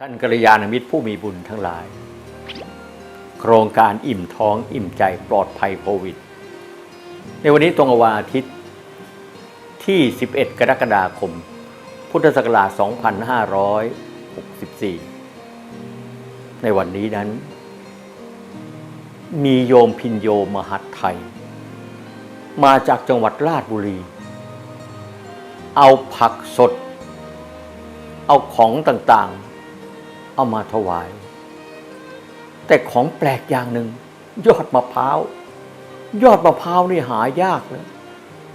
ท่านกัลยาณมิตรผู้มีบุญทั้งหลาย โครงการอิ่มท้องอิ่มใจปลอดภัยโควิด ในวันนี้ตรงกับวันอาทิตย์ที่ 11 กรกฎาคม พุทธศักราช 2564 ในวันนี้นั้น มีโยมพินโยมหัดไทย มาจากจังหวัดราชบุรี เอาผักสด เอาของต่างๆ เอามาถวาย แต่ของแปลกอย่างหนึ่ง ยอดมะพร้าว ยอดมะพร้าวนี่หายากเลย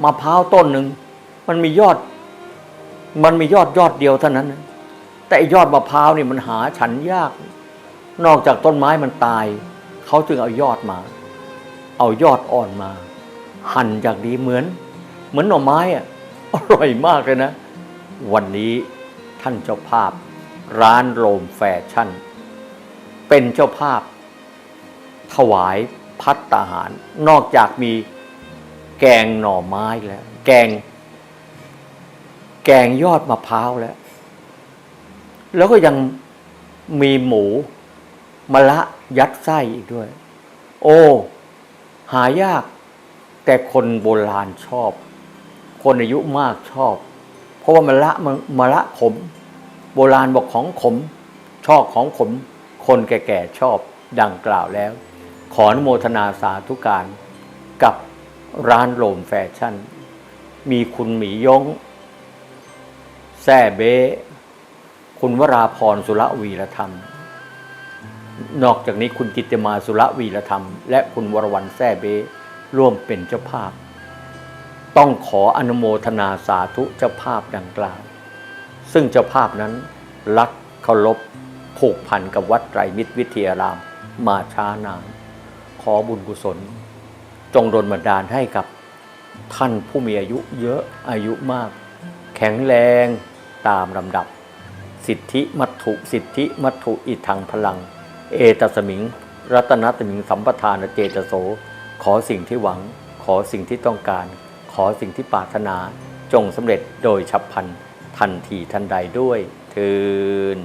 มะพร้าวต้นหนึ่งมันมียอด มันมียอดยอดเดียวเท่านั้น แต่ยอดมะพร้าวนี่มันหาฉันยาก นอกจากต้นไม้มันตาย เขาจึงเอายอดมา เอายอดอ่อนมา หั่นจากดีเหมือน เหมือนหน่อไม้อะอร่อยมากเลยนะ วันนี้ท่านเจ้าภาพ ร้านโรมแฟชั่น เป็นเจ้าภาพ ถวายพัตตาหาร นอกจากมีแกงหน่อไม้แล้ว แกง แกงยอดมะพร้าวแล้ว แล้วก็ยังมีหมูมะละยัดไส้อีกด้วย โอ้ หายาก แต่คนโบราณชอบ คนอายุมากชอบ เพราะว่ามันละมันมะละขม โบราณบอกของขม ชอบของขม คนแก่ๆชอบดังกล่าวแล้ว ขออนุโมทนาสาธุการกับร้านโรมแฟชั่น มีคุณหมียงแซ่เบ้คุณวราพรสุรวีรธรรม นอกจากนี้คุณกิตติมาสุรวีรธรรม และคุณวรวรรณแซ่เบ้ร่วมเป็นเจ้าภาพ ต้องขออนุโมทนาสาธุเจ้าภาพดังกล่าว ซึ่งเจ้าภาพนั้นรักเคารพผูกพันกับวัดไตรมิตรวิทยารามมาช้านาน ขอบุญกุศล จงดลบันดาลให้กับท่านผู้มีอายุเยอะอายุมาก แข็งแรงตามลำดับ สิทธิมัตถุสิทธิมัตถุอิทังพลัง เอตสมิง รัตนตมิงสัมปทานเจตโส ขอสิ่งที่หวัง ขอสิ่งที่ต้องการ ขอสิ่งที่ปรารถนาจงสำเร็จโดยฉับพลัน ทันทีทันใดด้วยเทิน